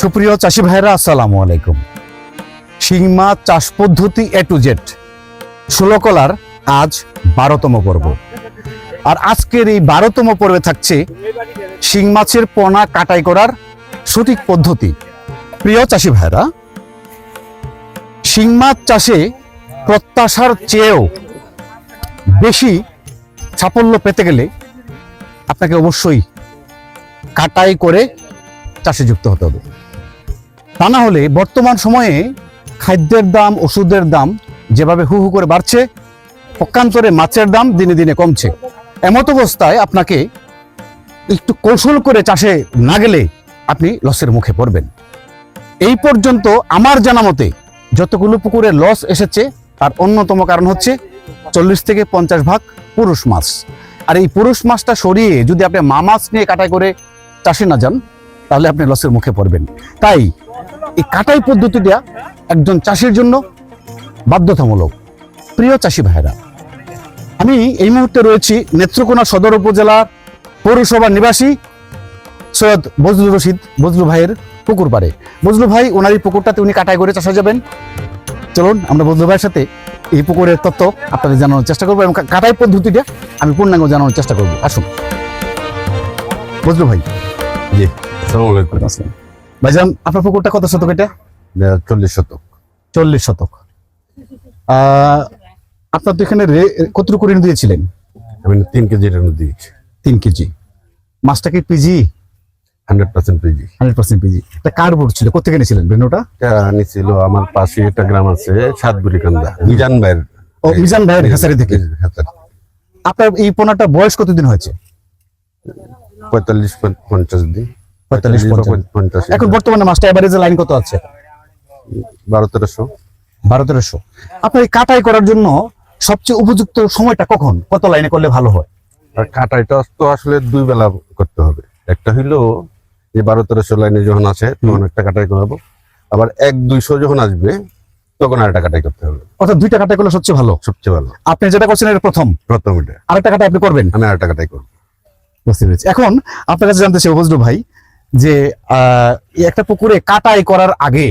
সুপ্রিয় চাষি ভাইরা আসসালামু আলাইকুম। শিং মাছ চাষ পদ্ধতি এ টু জেড ষোলো কলার আজ বারোতম পর্ব। আর আজকের এই বারোতম পর্বে থাকছে শিং মাছের পোনা কাটাই করার সঠিক পদ্ধতি। প্রিয় চাষি ভাইরা শিং মাছ চাষে প্রত্যাশার চেয়েও বেশি সাফল্য পেতে গেলে আপনাকে অবশ্যই কাটাই করে চাষে যুক্ত হতে হবে। তা না হলে বর্তমান সময়ে খাদ্যের দাম, ওষুধের দাম যেভাবে হু হু করে বাড়ছে, পক্ষান্তরে মাছের দাম দিনে দিনে কমছে। এমত অবস্থায় আপনাকে একটু কৌশল করে চাষে না গেলে আপনি লসের মুখে পড়বেন। এই পর্যন্ত আমার জানা মতে যতগুলো পুকুরে লস এসেছে, তার অন্যতম কারণ হচ্ছে চল্লিশ থেকে পঞ্চাশ ভাগ পুরুষ মাছ। আর এই পুরুষ মাছটা সরিয়ে যদি আপনি মা মাছ নিয়ে কাটাই করে চাষে না যান, তাহলে আপনি লসের মুখে পড়বেন। তাই এই কাটাই পদ্ধতিটা একজন চাষির জন্য বাধ্যতামূলক। প্রিয় চাষি ভাইরা আমি এই মুহূর্তে রয়েছি নেত্রকোনা সদর উপজেলার পৌরসভা নিবাসী সৈয়দ বজলুর রশিদ, বজলু ভাইয়ের পুকুর পাড়ে। বজলু ভাই, ওনার এই পুকুরটাতে উনি কাটাই করে চাষা যাবেন। চলুন, আমরা বজলু ভাইয়ের সাথে এই পুকুরের তত্ত্ব আপনাদের জানানোর চেষ্টা করব এবং কাটাই পদ্ধতিটা আমি পূর্ণাঙ্গ জানানোর চেষ্টা করব। আসুন। বজলু ভাই। জি আসসালামু আলাইকুম। ভাইজান আপনার পুকুরটা কত শতক এটা? চল্লিশ শতক। চল্লিশ শতক। আহ, আপনার তো এখানে কতটুকু ঋণ দিয়েছিলেন? আমি তিন কেজি রেনু দিয়েছি। তিন কেজি। মাছটা কি পিজি? হান্ড্রেড পার্সেন্ট পেজি হান্ড্রেড পার্সেন্ট পিজি এটা কার বোর্ড ছিল? কোথেকে নিয়েছিলেন আমার পাশে একটা গ্রাম আছে সাতগুড়ি কান্দা মিজান ভাইয়ের ও মিজান ভাইয়ের হেসারি থেকে? আপনার এই পোনাটা বয়স কতদিন হয়েছে? পঁয়তাল্লিশ পঞ্চ- পঞ্চাশ দিন। পঁয়তাল্লিশ বা পঞ্চাশ। এখন বর্তমানে এভারেজে লাইন কত আছে? বারো তেরোশো। বারো তেরোশো। আপনার এই কাটাই করার জন্য সবচেয়ে উপযুক্ত সময়টা কখন? কত লাইনে করলে ভালো হয়? আর কাটাইটা তো আসলে দুই বেলা করতে হবে। একটা হইল যে বারো তেরোশো লাইনে যখন আসে তখন একটা কাটাই করাবো আবার এক দুইশো যখন আসবে তখন আর একটা কাটাই করতে হবে। অর্থাৎ দুইটা কাটাই করলে সবচেয়ে ভালো। সবচেয়ে ভালো। আপনি যেটা করছেন এটা প্রথম। প্রথম এটা। আরেকটা কাটাই আপনি করবেন? আমি আর একটা কাটাই করব। বুঝতে পেরেছি। এখন আপনার কাছে জানতে চাই বজলু ভাই যে একটা পুকুরে কাটাই করার আগে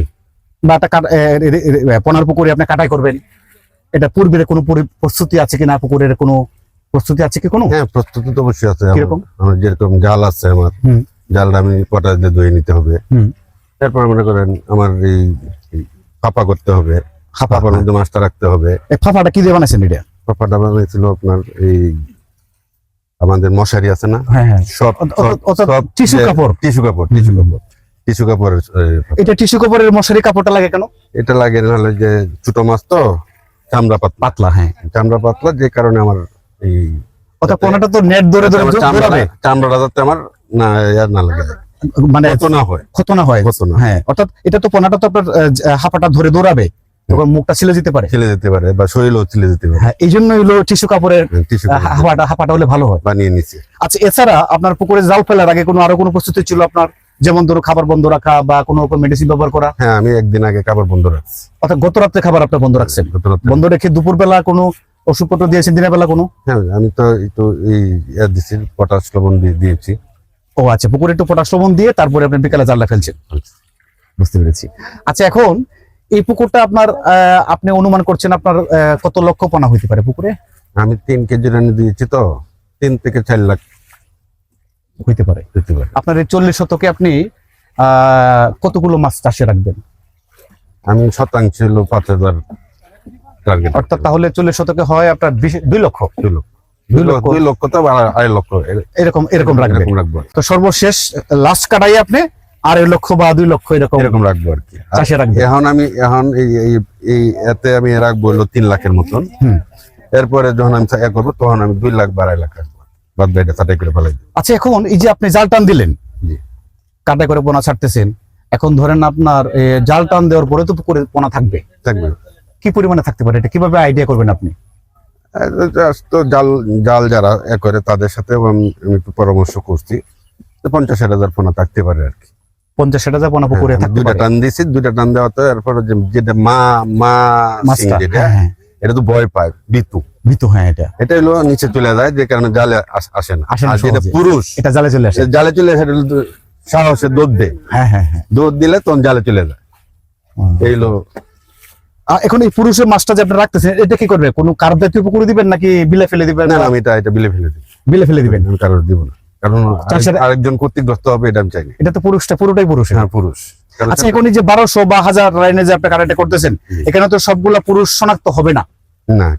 বা একটা পোনার পুকুরে আপনি কাটাই করবেন। এটা পূর্বের কোনো প্রস্তুতি আছে কিনা? পুকুরের কোনো প্রস্তুতি আছে কি কোনো? হ্যাঁ প্রস্তুতি তো অবশ্যই আছে। কীরকম? যেরকম জাল আছে আমার। জালটা আমি পটাশ দিয়ে ধুয়ে নিতে হবে। তারপর মনে করেন আমার এই ফাঁপা করতে হবে। ফাঁপার মধ্যে মাছটা রাখতে হবে। এই ফাফাটা কি দিয়ে বানাইছেন এটা? ফাঁপাটা বানিয়েছিল আপনার এই আমাদের মশারি আছে না? হ্যাঁ হ্যাঁ। সব অর্থাৎ টিস্যু কাপড়। টিস্যু কাপড় টিস্যু কাপড়। টিস্যু কাপড় এটা টিস্যু কাপড়ের মশারি কাপড়টা লাগে কেন? এটা লাগে নাহলে যে ছোট মাছ তো চামড়া পাতলা। পাতলা হ্যাঁ। চামড়া পাতলা যে কারণে আমার এই অর্থাৎ পোনাটা তো নেট ধরে ধরে চামড়াটা যাতে আমার না ইয়ার না লাগে। মানে ক্ষত না হয়। ক্ষত না হয়। ক্ষত না হ্যাঁ অর্থাৎ এটা তো পোনাটা তো আপনার হাঁপাটা ধরে দৌড়াবে। তখন মুখটা ছিলে যেতে পারে। ছিলে যেতে পারে বা শরীরও ছিলে যেতে পারে। হ্যাঁ এই জন্য হলো টিস্যু কাপড়ের হাঁপাটা হাঁপাটা হলে ভালো হয়। বানিয়ে নিচ্ছে আচ্ছা এছাড়া আপনার পুকুরে জাল ফেলার আগে কোনো আরও কোনো প্রস্তুতি ছিল আপনার? যেমন ধরো খাবার বন্ধ রাখা বা কোনো রকম মেডিসিন ব্যবহার করা? হ্যাঁ আমি একদিন আগে খাবার বন্ধ রাখছি। অর্থাৎ গত রাত্রে খাবার আপনার বন্ধ রাখছেন। বন্ধ রেখে দুপুর বেলা কোনো ওষুধপত্র দিয়েছেন দিনের বেলা কোনো? হ্যাঁ আমি তো একটু এই দিছি পটাশ লবণ দিয়ে দিয়েছি। ও আচ্ছা পুকুরে একটু পটাশ লবণ দিয়ে তারপরে আপনি বিকালে জালটা ফেলছেন। বুঝতে পেরেছি। আচ্ছা এখন এই পুকুরটা আপনার আপনি অনুমান করছেন আপনার কত লক্ষ পোনা হইতে পারে পুকুরে? আমি তিন কেজি রানি দিয়েছি তো তিন থেকে চার লাখ হইতে পারে। আপনার এই চল্লিশ শতকে আপনি আহ কতগুলো মাছ চাষে রাখবেন? আমি শতাংশ হলো পাঁচ হাজার টার্গেট অর্থাৎ তাহলে চল্লিশ শতকে হয় আপনার দুই লক্ষ। দুই লক্ষ। দুই লক্ষ। তো আড়াই লক্ষ এরকম এরকম রাখবেন তো সর্বশেষ লাস্ট কাটাই আপনি আড়াই লক্ষ বা দুই লক্ষ এরকম এরকম রাখব আর কি। চাষে এখন আমি এখন এই এই এই এতে আমি রাখব হলো তিন লাখের মতন। এরপরে যখন আমি করব তখন আমি দুই লাখ বা আড়াই লাখ রাখব। বাদ বাকিটা ছাটাই করে ফেলাই আচ্ছা এখন এই যে আপনি জাল টান দিলেন। কাটাই করে পোনা ছাড়তেছেন এখন ধরেন আপনার জাল টান দেওয়ার পরে তো পুকুরে পোনা থাকবে। থাকবে। কি পরিমাণে থাকতে পারে? এটা কীভাবে আইডিয়া করবেন আপনি? তো জাল জাল যারা এ করে তাদের সাথে আমি একটু পরামর্শ করছি। পঞ্চাশ ষাট হাজার পোনা থাকতে পারে আর কি। পঞ্চাশ ষাট হাজার পোনা পুকুরে হ্যাঁ, দুইটা টান দিয়েছি দুইটা টান দেওয়াতে এরপরে যে- যেটা মা মা যেটা হ্যাঁ, হ্যাঁ। এটা তো ভয় পায় বিতু। ভিতু হ্যাঁ এটা। এটা হলো নিচে চলে যায় যে কারণে জালে আসে না। আসে না আর যেটা পুরুষ এটা জালে চলে আসে। জালে চলে আসে তো সাহসে দৌড় দেয়। হ্যাঁ হ্যাঁ হ্যাঁ। দৌড় দিলে তখন জালে চলে যায়। এই হলো এখন এই পুরুষের মাছটা যে আপনি রাখতেছেন এটা কি করবে? কোনো কার জাতীয় পুকুরে দিবেন নাকি বিলে ফেলে দিবেন? না আমি এটা এটা বিলে ফেলে দিই বিলে ফেলে দিবেন? আমি কারোর দিব না। কারণ সাথে- আরেক- আরেকজন ক্ষতিগ্রস্ত হবে এটা আমি চাই না। এটা তো পুরুষটা পুরোটাই পুরুষ। হ্যাঁ পুরুষ। আচ্ছা এখন এই যে বারোশো বা হাজার লাইনে যে আপনি কারাটে করতেছেন এখানে তো সবগুলা পুরুষ শনাক্ত হবে না। না।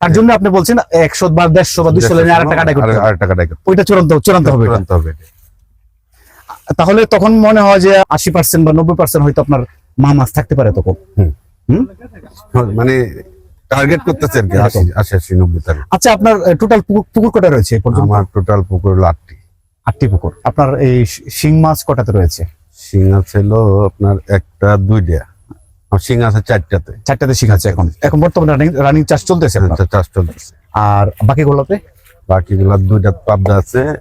তার জন্য আপনি বলছেন একশো বা দেড়শো বা দুশো লাইনে আরেকটা কাটাই করতে। আরেকটা কাটাই করতে ওইটা চূড়ান্ত চূড়ান্ত হবে। চূড়ান্ত হবে। তাহলে তখন মনে হয় যে আশি পার্সেন্ট বা নব্বই পার্সেন্ট হয়তো আপনার মা মাছ থাকতে পারে তখন? মানে টার্গেট করতেছে আর কি আশি আশি আশি নব্বই তারিখ। আচ্ছা আপনার টোটাল পুকুর কটা রয়েছে আমার টোটাল পুকুর হলো আটটি। আটটি পুকুর। আপনার এই শি- মাছ কটাতে রয়েছে? শিং আছে হলো আপনার একটা দুইটা। শিং আছে চারটাতে। চারটাতে শিং আছে এখন। এখন বর্তমানে রানিং রানিং চাষ চলতেছে চাষ চলতেছে। আর বাকিগুলোতে? বাকিগুলো দুইটা পাবদা আছে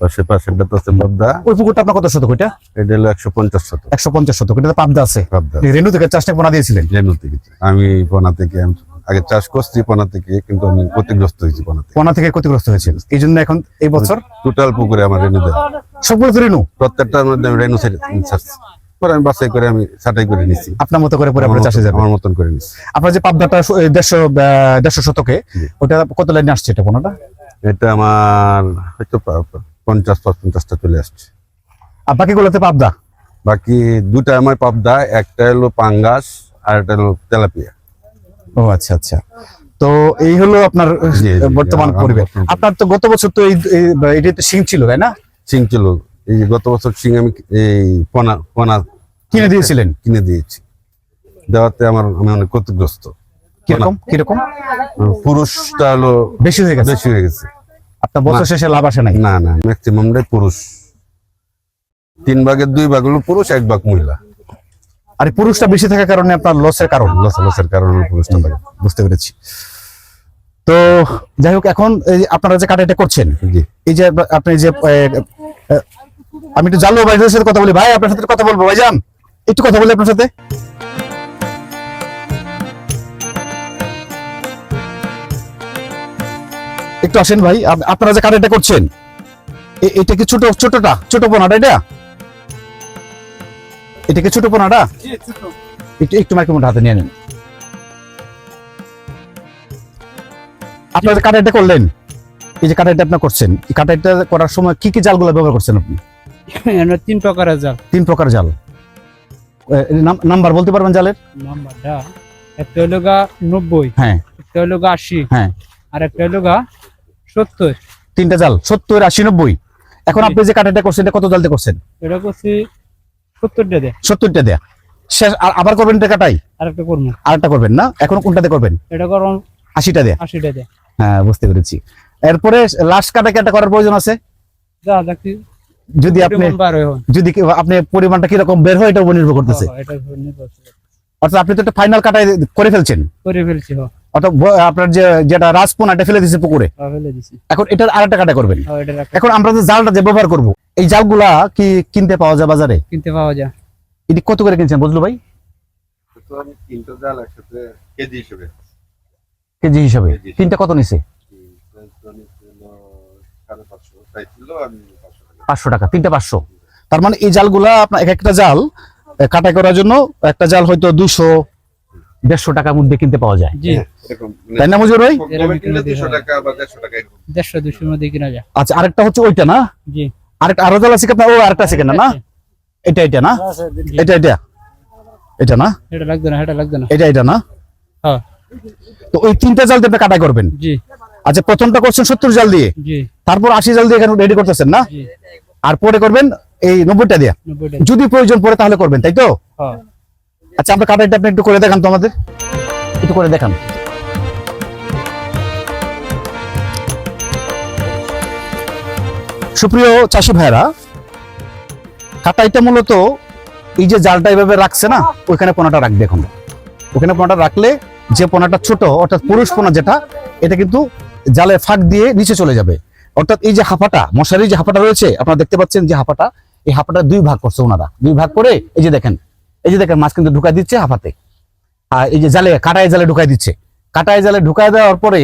পাশে পাশেরটা তো আছে পাবদা। ওই পুকুরটা আপনার কত শতক এটা? হলো একশো পঞ্চাশ শত একশো পঞ্চাশ শতক এটাতে পাবদা আছে। পাবদা। রেণু থেকে চাষটা পোনা দিয়েছিলেন? রেণু থেকে। আমি পোনা থেকে আমি আগে চাষ করছি পোনা থেকে কিন্তু আমি ক্ষতিগ্রস্ত হয়েছি পোনা থেকে। পোনা থেকে ক্ষতিগ্রস্ত হয়েছিল এই জন্য এখন এই বছর টোটাল পুকুরে আমার রেণু দেওয়া সবগুলো তো রেণু? প্রত্যেকটার মধ্যে আমি ছেড়ে- ছাড়ছি। পরে আমি বাছাই করে আমি ছাটাই করে নিছি। আপনার মতো করে পরে আপনার চাষে আমার মতন করে নিছি। আপনার যে পাবদাটা দেড়শো দেড়শো শতকে ওটা কত লাইনে আসছে এটা পোনাটা? এটা আমার হয়তো পঞ্চাশ পঞ্চাশটা চলে আসছে। আর বাকিগুলোতে পাবদা? বাকি দুটা আমার পাবদা একটা হলো পাঙ্গাস আর একটা হলো তেলাপিয়া। ও আচ্ছা আচ্ছা। তো এই হলো আপনার বর্তমান পরিবেশ। আপনার তো গত বছর তো এই এই- এটাতে শিং ছিল তাই না? সিং ছিল। এই যে গত বছর সিং আমি এই পোনা পোনা কিনে দিয়েছিলেন? কিনে দিয়েছি। দেওয়াতে আমার আমি অনেক ক্ষতিগ্রস্ত। কীরকম? কীরকম? পুরুষটা হলো বেশি হয়ে গেছে? বেশি হয়ে গেছে। আপনার বছর শেষে লাভ আসে নাই? না না ম্যাক্সিমামটাই পুরুষ। তিন ভাগের দুই ভাগ হলো পুরুষ এক ভাগ মহিলা। আর পুরুষটা বেশি থাকার কারণে আপনার লসের কারণ। লস লসের কারণে পুরুষটা বুঝতে পেরেছি। তো যাই হোক এখন এই যে আপনারা যে কাটাটা করছেন এই যে আপনি যে আমি একটু জানলো ভাইদের সাথে কথা বলি। ভাই আপনার সাথে কথা বলব। ভাইজান একটু কথা বলি আপনার সাথে। একটু আসেন ভাই আপনারা যে কাটাটা করছেন এটা কি ছোট ছোটটা? ছোট পোনাটা এটা? এটা কি ছোট পোনাটা? একটু একটু মাইক্রোফোনটা হাতে নিয়ে নেন। আপনারা কাটাইটা করলেন এই যে কাটাইটা আপনার করছেন এই কাটাইটা করার সময় কি কি জালগুলো ব্যবহার করছেন আপনি? তিন প্রকারের জাল। তিন প্রকার জাল। নাম্বার বলতে পারবেন জালের? নাম্বারটা একটা হলো গা নব্বই হ্যাঁ। একটা হলো গা আশি হ্যাঁ। আর একটা হলো গা সত্তর। তিনটা জাল সত্তর আশি নব্বই। এখন আপনি যে কাটাইটা করছেন এটা কত জালতে করছেন? এটা করছি সত্তরটা দে সত্তরটা দেয়া। শেষ আর আবার করবেন এটা কাটাই? আর একটা আরেকটা করবেন না? এখন কোনটাতে করবেন? এটা করুন। আশিটা দেয়া? আশিটা দে হ্যাঁ বুঝতে পেরেছি। এরপরে লাস্ট কাটা কাটা করার প্রয়োজন আছে? যা দেখি যদি আপনি যদি আপনি পরিমাণটা কীরকম বের হয় এটার উপর নির্ভর করতেছে। অর্থাৎ আপনি তো একটা ফাইনাল কাটাই করে ফেলছেন। করে ফেলছি অর্থাৎ আপনার যে যেটা রাজপোনা এটা ফেলে দিছে পুকুরে। হ্যাঁ, এখন এটার আরেকটা কাটা করবেন। হ্যাঁ, এখন আমরা যে জালটা যে ব্যবহার করব এই জালগুলা কি কিনতে পাওয়া যায় বাজারে? কিনতে পাওয়া যায়। এটি কত করে কিনছেন বুঝলো ভাই? তো তিনটা জাল একসাথে কেজি হিসেবে। কেজি হিসাবে। কেজি। তিনটা কত নিছে? পাঁচশো টাকা পাঁচশো তিনটা পাঁচশো। তার মানে এই জালগুলা আপনার এক একটা জাল এ, কাটাই করার জন্য একটা জাল হয়তো দুশো দেড়শো টাকার মধ্যে কিনতে পাওয়া যায়। তাই না মজুর ভাই? দেড়শো দুশোর মধ্যে কিনা যায়। আচ্ছা আরেকটা হচ্ছে ওইটা না? আরেকটা আরও জাল আছে আপনার? ও আরেকটা আছে কেনা না? এটা এটা না? এটা এটা। এটা না? এটা লাগবে না এটা লাগবে না। এটা এটা না? হ্যাঁ। তো ওই তিনটা জাল দিয়ে আপনি কাটাই করবেন? জি। আচ্ছা প্রথমটা করছেন সত্তর জাল দিয়ে? তারপর আশি জাল দিয়ে এখানে রেডি করতেছেন না? আর পরে করবেন এই নব্বইটা দিয়ে? যদি প্রয়োজন পড়ে তাহলে করবেন তাই তো? হ্যাঁ। আচ্ছা আপনার কাটাইটা আপনি একটু করে দেখান তো আমাদের। একটু করে দেখান। সুপ্রিয় চাষি ভাইরা কাটাইটা মূলত এই যে জালটা এভাবে রাখছে না, ওইখানে পোনাটা রাখবে এখন। ওখানে পোনাটা রাখলে যে পোনাটা ছোট, অর্থাৎ পুরুষ পোনা যেটা, এটা কিন্তু জালে ফাঁক দিয়ে নিচে চলে যাবে। অর্থাৎ এই যে হাঁপাটা মশারি যে হাঁপাটা রয়েছে, আপনারা দেখতে পাচ্ছেন যে হাফাটা এই হাঁপাটা দুই ভাগ করছে ওনারা। দুই ভাগ করে, এই যে দেখেন এই যে দেখেন মাছ কিন্তু ঢুকাই দিচ্ছে হাঁপাতে আর এই যে জালে, কাটায় জালে ঢুকাই দিচ্ছে। কাটাই জালে ঢুকায় দেওয়ার পরে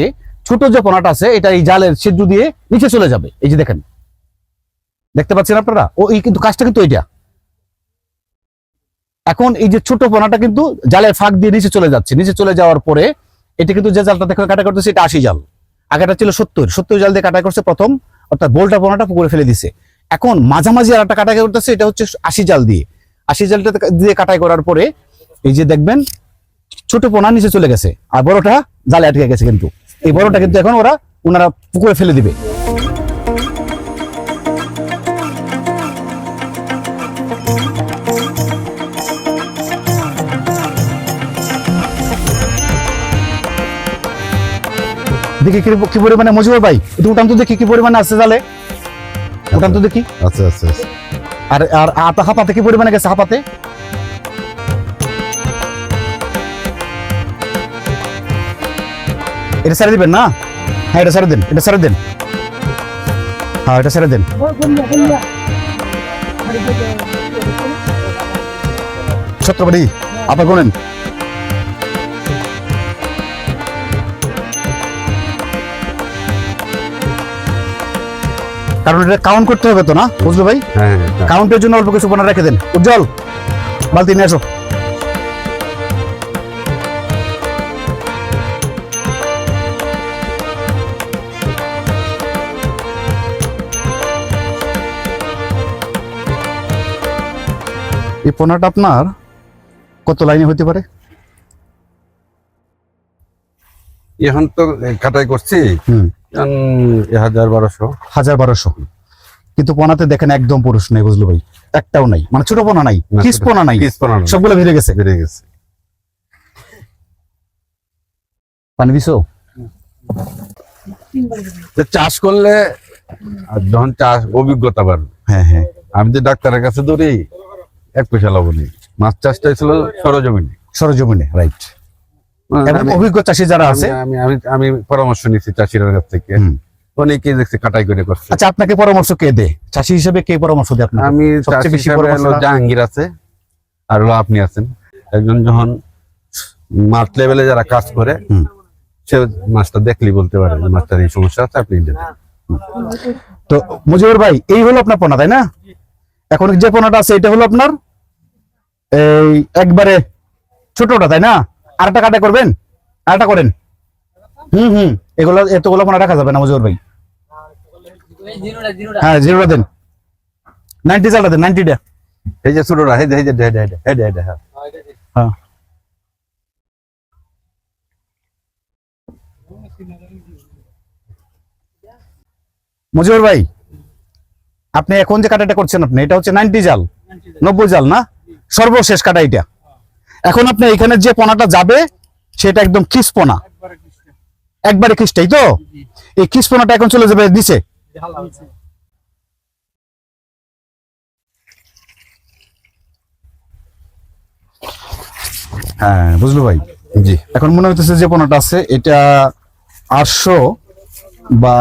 ছোট যে পোনাটা আছে, এটা এই জালের ছিদ্র দিয়ে নিচে চলে যাবে। এই যে দেখেন। দেখতে পাচ্ছেন আপনারা? ও, এই কিন্তু কাজটা কিন্তু এইটা। এখন এই যে ছোট পোনাটা কিন্তু জালের ফাঁক দিয়ে নিচে চলে যাচ্ছে। নিচে চলে যাওয়ার পরে এটা কিন্তু যে জালটা দেখে কাটা করতেছে, এটা আশি জাল। আগেটা ছিল সত্তর। সত্তর জাল দিয়ে কাটা করছে প্রথম, অর্থাৎ বোলটা পোনাটা পুকুরে ফেলে দিছে। এখন মাঝামাঝি আর একটা কাটাই করতেছে, এটা হচ্ছে আশি জাল দিয়ে। আশি জালটা দিয়ে কাটাই করার পরে, এই যে দেখবেন, ছোট পোনা নিচে চলে গেছে, আর বড়টা জালে আটকে গেছে কিন্তু। এই বড়টা কিন্তু এখন ওরা ওনারা পুকুরে ফেলে দিবে। দেখি কি পরিমাণে মজিবর ভাই, একটু উঠান তো দেখি কি পরিমাণে আছে জালে। উঠান তো দেখি। আচ্ছা আচ্ছা আচ্ছা। আর আর আতা হাপাতে কি পরিমাণে গেছে হাপাতে? এটা ছেড়ে দিবেন না? হ্যাঁ এটা ছেড়ে দিন, এটা ছেড়ে দিন। হ্যাঁ এটা ছেড়ে দিন। ছত্রপতি আপনার গোনেন। কারণ এটা কাউন্ট করতে হবে তো না? বুঝলো ভাই? হ্যাঁ হ্যাঁ, হ্যাঁ কাউন্টের জন্য অল্প কিছু পোনা রেখে দেন। উজ্জ্বল বালতি নিয়ে আসো। এই পোনাটা আপনার কত লাইনে হতে পারে? এখন তো কাটাই করছি। হাজার বারোশো। হাজার বারোশো। কিন্তু পোনাতে দেখেন একদম পুরুষ নেই বুঝলো ভাই। একটাও নাই। মানে ছোট পোনা নাই কিস পোনা নাই। সবগুলো ভিড়ে গেছে। বেড়ে গেছে। পানি দিছো? তো চাষ করলে আর যখন চাষ অভিজ্ঞতা বাড়বে। হ্যাঁ হ্যাঁ। আমি যে ডাক্তারের কাছে দৌড়ি এক পয়সা লাভ নেই। মাছ চাষটা ছিল সরজমিনে। সরজমিনে রাইট অভিজ্ঞ চাষি যারা আছে আমি আমি আমি পরামর্শ নিচ্ছি চাষির কাছ থেকে। হুম। অনেকেই দেখছি কাটাই করে করছে। আচ্ছা আপনাকে পরামর্শ কে দে চাষি হিসেবে কে পরামর্শ দেয় আপনাকে? আমি সবচেয়ে বেশি পরামর্শ জাহাঙ্গীর আছে আর হলো আপনি আছেন। একজন যখন মাঠ লেভেলে যারা কাজ করে সে মাছটা দেখলি বলতে পারে যে মাছটার এই সমস্যা আছে আপনি দেন। তো মুজিবুর ভাই এই হলো আপনার পোনা তাই না? এখন যে পোনাটা আছে এটা হলো আপনার এই একবারে ছোটটা তাই না? আরেকটা কাটা করবেন? আরেকটা করেন। হুম হুম। এগুলো এতগুলো পোনা রাখা যাবে না মজুর ভাই। হ্যাঁ জিরোটা দেন। নাইনটি চালটা দেন নাইনটিটা। এই যে হেদে হেদে হ্যাঁ। হ্যাঁ। মুজিবুর ভাই আপনি এখন যে কাটাটা করছেন আপনি এটা হচ্ছে নাইনটি জাল। নব্বই জাল না? সর্বশেষ কাটা এটা। এখন আপনি এখানে যে পোনাটা যাবে সেটা একদম খিস পোনা। একবারে খিসটাই তো? এই খিস পোনাটা এখন চলে যাবে নিচে। হ্যাঁ বুঝলো ভাই? জি। এখন মনে হইতেছে যে পোনাটা আছে এটা আটশো বা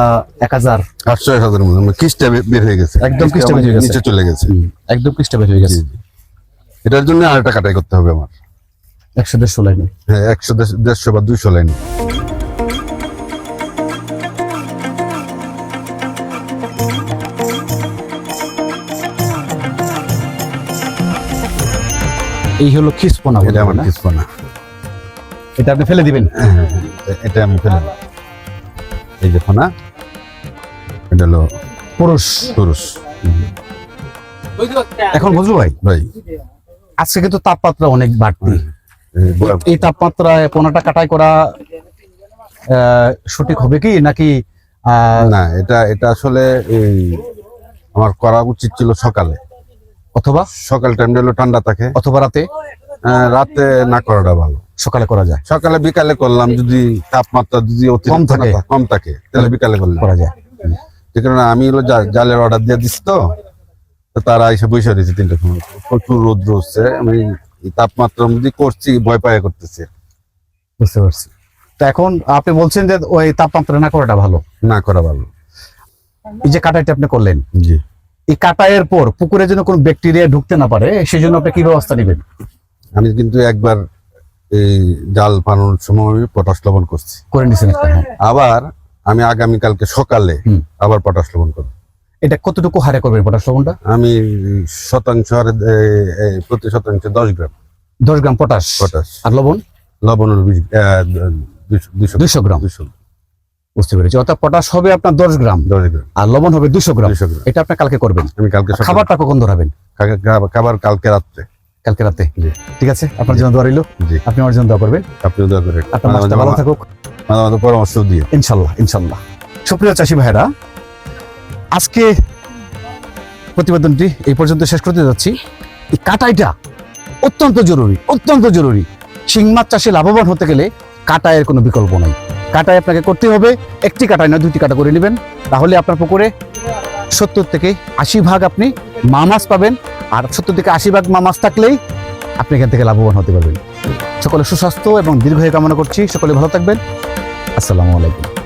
এক হাজার। আটশো এক হাজার কিস্টা বের হয়ে গেছে। একদম কিস্টা বের হয়ে গেছে। নিচে চলে গেছে। একদম পৃষ্ঠা বের হয়ে গেছে। এটার জন্য আর একটা কাটাই করতে হবে আমার। একশো দেড়শো লাইনে। হ্যাঁ একশো দেড়- দেড়শো বা দুইশো লাইন। এই হলো খিসপোনা এটা আমার না? কিস্পা না এটা আপনি ফেলে দিবেন? এটা আমি ফেলে। এই যে ফোনা এটা হলো পুরুষ। পুরুষ। এখন বুঝলো ভাই ভাই। আজকে কিন্তু তাপমাত্রা অনেক বাড়তি। এই তাপমাত্রায় পোনাটা কাটাই করা সঠিক হবে কি? নাকি না এটা এটা আসলে এই আমার করা উচিত ছিল সকালে। অথবা? সকাল টাইমটা হলো ঠান্ডা থাকে। অথবা রাতে? রাতে না করাটা ভালো। সকালে করা যায়। সকালে বিকালে করলাম যদি তাপমাত্রা যদি কম থাকে। কম থাকে তাহলে বিকালে করলে করা যায়। যে কারণে আমি হলো জালের অর্ডার দিয়ে দিচ্ছি তো তারা এসে বসে রয়েছে তিনটে সময়। প্রচুর রোদ্র হচ্ছে আমি এই তাপমাত্রার মধ্যে করছি ভয় পায় করতেছে। বুঝতে পারছি। তো এখন আপনি বলছেন যে ওই তাপমাত্রা না করাটা ভালো। না করা ভালো। এই যে কাটাইটা আপনি করলেন। জি। এই কাটাইয়ের পর পুকুরে যেন কোনো ব্যাকটেরিয়া ঢুকতে না পারে সেই জন্য আপনি কি ব্যবস্থা নেবেন? আমি কিন্তু একবার এই জাল পানোর সময় আমি পটাশ লবণ করছি। করে নিছেন হ্যাঁ। আবার আমি আগামীকালকে সকালে। আবার পটাশ লবণ করব। এটা কতটুকু হারে করবেন পটাশ লবণটা আমি শতাংশ প্রতি শতাংশে দশ গ্রাম। দশ গ্রাম পটাশ। পটাশ। আর লবণ? লবণ দুইশো গ্রাম। দুইশো বুঝতে পেরেছি। অর্থাৎ পটাশ হবে আপনার দশ গ্রাম। দশ গ্রাম। আর লবণ হবে দুশো গ্রাম। দুইশো গ্রাম। এটা আপনি কালকে করবেন। আমি কালকে খাবারটা কখন ধরাবেন? খাবার কালকে রাত্রে। কালকে রাতে। ঠিক আছে? আপনার জন্য দোয়া রইল। আপনি আমার জন্য দোয়া করবেন। আপনি দয়া করে আপনার ভালো থাকুক। পরামর্শ দিয়ে ইনশাল্লাহ ইনশাল্লাহ। সুপ্রিয় চাষি ভাইরা আজকে প্রতিবেদনটি এই পর্যন্ত শেষ করতে যাচ্ছি। এই কাটাইটা অত্যন্ত জরুরি অত্যন্ত জরুরি। শিং মাছ চাষে লাভবান হতে গেলে কাটায়ের কোনো বিকল্প নাই। কাটাই আপনাকে করতে হবে, একটি কাটাই না দুইটি কাটা করে নেবেন। তাহলে আপনার পুকুরে সত্তর থেকে আশি ভাগ আপনি মা মাছ পাবেন, আর সত্তর থেকে আশি ভাগ মা মাছ থাকলেই আপনি এখান থেকে লাভবান হতে পারবেন। সকলে সুস্বাস্থ্য এবং দীর্ঘায়ু কামনা করছি। সকলে ভালো থাকবেন। আসসালামু আলাইকুম।